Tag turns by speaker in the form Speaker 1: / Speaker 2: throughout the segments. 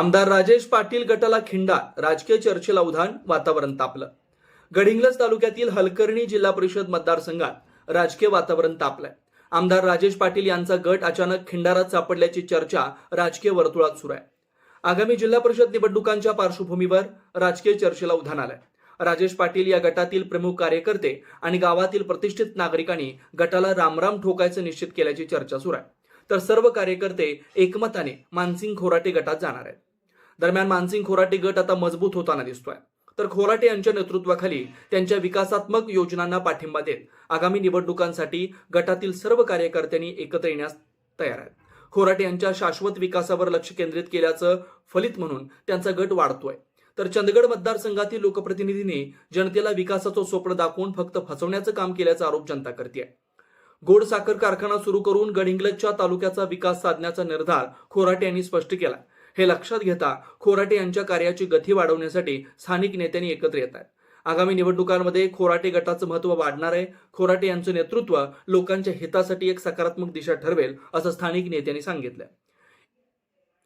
Speaker 1: आमदार राजेश पाटील गटाला खिंडा राजकीय चर्चेला उधाण वातावरण तापलं. गडिंग्लज तालुक्यातील हलकर्णी जिल्हा परिषद मतदारसंघात राजकीय वातावरण तापलंय. आमदार राजेश पाटील यांचा गट अचानक खिंडारात सापडल्याची चर्चा राजकीय वर्तुळात सुरू आहे. आगामी जिल्हा परिषद निवडणुकांच्या पार्श्वभूमीवर राजकीय चर्चेला उधाण आलंय. राजेश पाटील या गटातील प्रमुख कार्यकर्ते आणि गावातील प्रतिष्ठित नागरिकांनी गटाला रामराम ठोकायचं निश्चित केल्याची चर्चा सुरू आहे. तर सर्व कार्यकर्ते एकमताने मानसिंग खोराटे गटात जाणार आहेत. दरम्यान मानसिंग खोराटे गट आता मजबूत होताना दिसतोय. तर खोराटे यांच्या नेतृत्वाखाली त्यांच्या विकासात्मक योजनांना पाठिंबा देत आगामी निवडणुकांसाठी गटातील सर्व कार्यकर्त्यांनी एकत्र येण्यास तयार आहेत. खोराटे यांच्या शाश्वत विकासावर लक्ष केंद्रित केल्याचं फलित म्हणून त्यांचा गट वाढतोय. तर चंदगड मतदारसंघातील लोकप्रतिनिधींनी जनतेला विकासाचं स्वप्न दाखवून फक्त फसवण्याचं काम केल्याचा आरोप जनता करते गोड साखर कारखाना सुरू करून गडिंग्लजच्या तालुक्याचा विकास साधण्याचा निर्धार खोराटे यांनी स्पष्ट केला हे लक्षात घेता खोराटे यांच्या कार्याची गती वाढवण्यासाठी स्थानिक नेत्यांनी एकत्र येत आहेत. आगामी निवडणुकांमध्ये खोराटे गटाचं महत्त्व वाढणार आहे. खोराटे यांचं नेतृत्व लोकांच्या हितासाठी एक सकारात्मक दिशा ठरवेल असं स्थानिक नेत्यांनी सांगितलंय.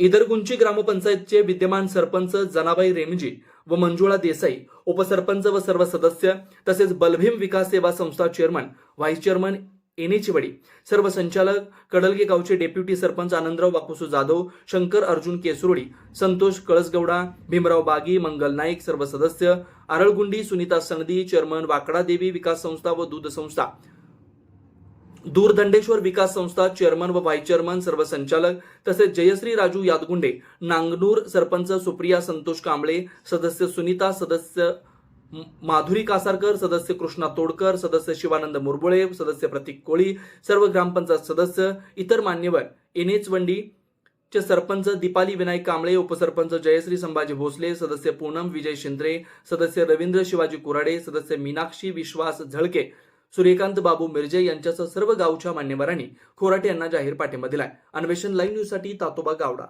Speaker 1: इदरगुंची ग्रामपंचायतचे विद्यमान सरपंच जनाबाई रेमजी व मंजुळा देसाई उपसरपंच व सर्व सदस्य तसेच बलभीम विकास सेवा संस्था चेअरमन व्हाईस चेअरमन एनेचिवडी सर्व संचालक कडलगे गावचे डेप्युटी सरपंच आनंदराव बापूसू जाधव शंकर अर्जुन केसुरडी संतोष कळसगौडा भीमराव बागी मंगल नाईक सर्व सदस्य आरळगुंडी सुनीता संगदी चेअरमन वाकडा देवी विकास संस्था व दूध संस्था. दूरदंडेश्वर विकास संस्था चेअरमन व व्हाईस चेअरमन सर्व संचालक तसेच जयश्री राजू यादगुंडे नांगनूर सरपंच सुप्रिया संतोष कांबळे सदस्य सुनीता सदस्य माधुरी कासारकर सदस्य कृष्णा तोडकर सदस्य शिवानंद मुरबुळे सदस्य प्रतीक कोळी सर्व ग्रामपंचायत सदस्य इतर मान्यवर एन एच वंडी चे सरपंच दीपाली विनायक कांबळे उपसरपंच जयश्री संभाजी भोसले सदस्य पूनम विजय शिंद्रे सदस्य रवींद्र शिवाजी कुराडे सदस्य मीनाक्षी विश्वास झळके सूर्यकांत बाबू मिर्जे यांच्यासह सर्व गावच्या मान्यवरांनी खोराटे यांना जाहीर पाठिंबा दिलाय. अन्वेषण लाईव्ह न्यूजसाठी तातोबा गावडा.